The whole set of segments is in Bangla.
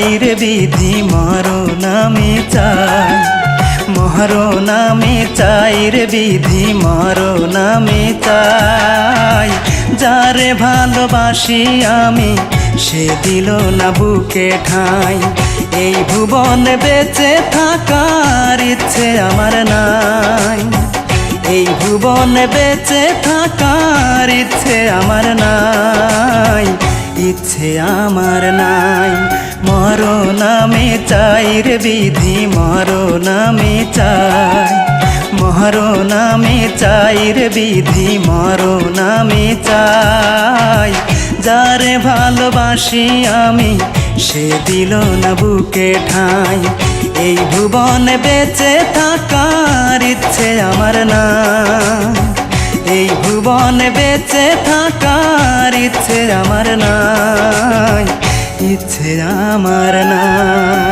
রে বিধি মরণ আমি চাই। মরণ আমি চাই রে বিধি মরণ আমি চাই। যারে ভালোবাসি আমি, সে দিল না বুকে ঠাই। এই ভুবন বেঁচে থাকার ইচ্ছে আমার নাই। এই ভুবন বেঁচে থাকার ইচ্ছে আমার নাই। ইচ্ছে আমার আমি চাই রে বিধি, মরণ আমি চাই। মরণ আমি চাই রে বিধি, মরণ আমি চাই। যারে ভালোবাসি আমি, সে দিল না বুকে ঠাই। এই ভুবন বেঁচে থাকার ইচ্ছে আমার না এই ভুবন বেঁচে থাকার ইচ্ছে আমার নাই। ইচ্ছে আমার নাই।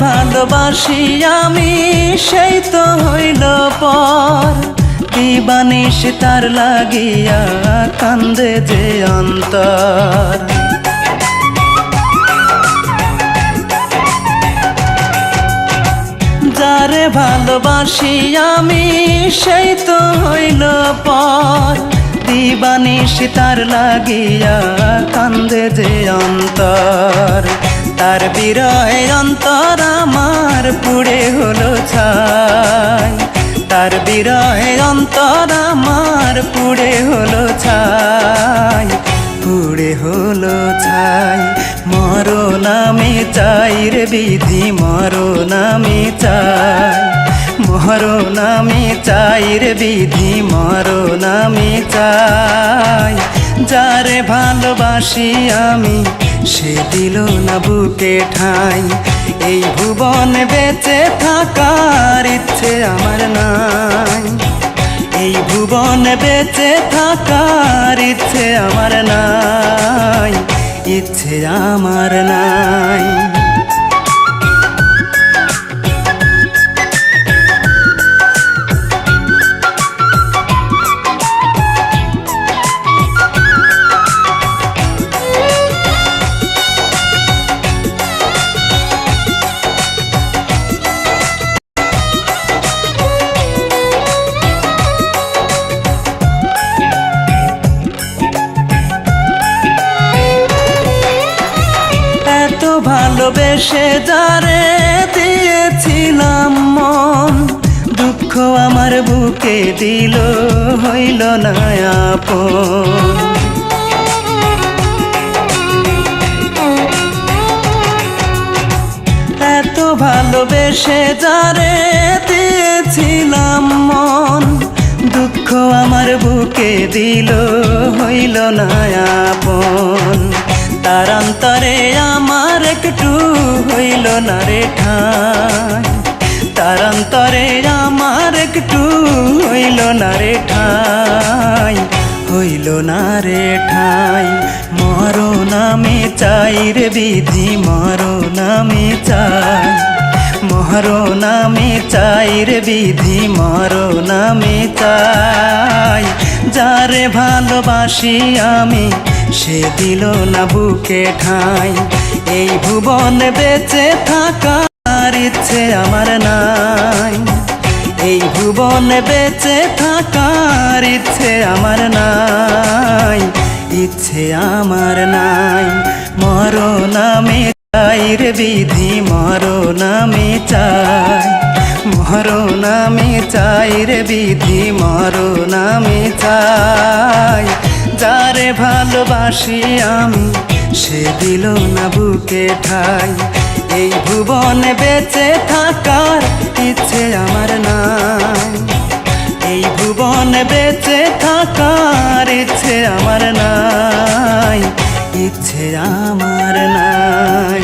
ভালোবাসি আমি, সেই তো হইল পর। দিবানিস তার লাগিয়া কান্দে যে অন্তর। যারে ভালোবাসি আমি, সেই তো হইল পর। দিবানিস তার লাগিয়া কান্দে যে অন্তর। তার বিরহে অন্তর আমার পুড়ে হলো ছাই। তার বিরহে অন্তর আমার পুড়ে হলো ছাই। পুড়ে হলো ছাই। মরো নামে চাই রে বিধি মরো নামে চাই। মরো নামে চাই রে বিধি মরো নামে চাই। যারে ভালোবাসি আমি সে দিল না বুকে ঠাই। এই ভুবন বেঁচে থাকার ইচ্ছে আমার নাই। এই ভুবন বেঁচে থাকার ইচ্ছে আমার নাই। ইচ্ছে আমার নাই। ভালোবেসে যারে দিয়েছিলাম মন। দুঃখ আমার বুকে দিল, হইল না এত ভালোবেসে যারে দিয়েছিলাম মন। দুঃখ আমার বুকে দিল, হইল না তার অন্তরে আমার একটু হইল না রে ঠাই। তার অন্তরে আমার একটু হইল না রে ঠাই। হইল না রে ঠাই। মরো নামে চাই রে বিধি মরো নামে চাই। মরো নামে চাই রে বিধি মরো নামে চাই। যারে ভালোবাসি আমি, সে দিল না বুকে ঠাই। এই ভুবন বেঁচে থাকার ইচ্ছে আমার নাই। এই ভুবন বেঁচে থাকার ইচ্ছে আমার নাই। ইচ্ছে আমার নাই। মরো নামে চাই বিধি মরো নামে চাই। মরো নামে চাই রে বিধি মরো নামে চাই। যারে ভালোবাসি আমি, সে দিল না বুকে ঠাই। এই ভুবনে বেঁচে থাকার ইচ্ছে আমার নাই। এই ভুবনে বেঁচে থাকার ইচ্ছে আমার নাই। ইচ্ছে আমার নাই।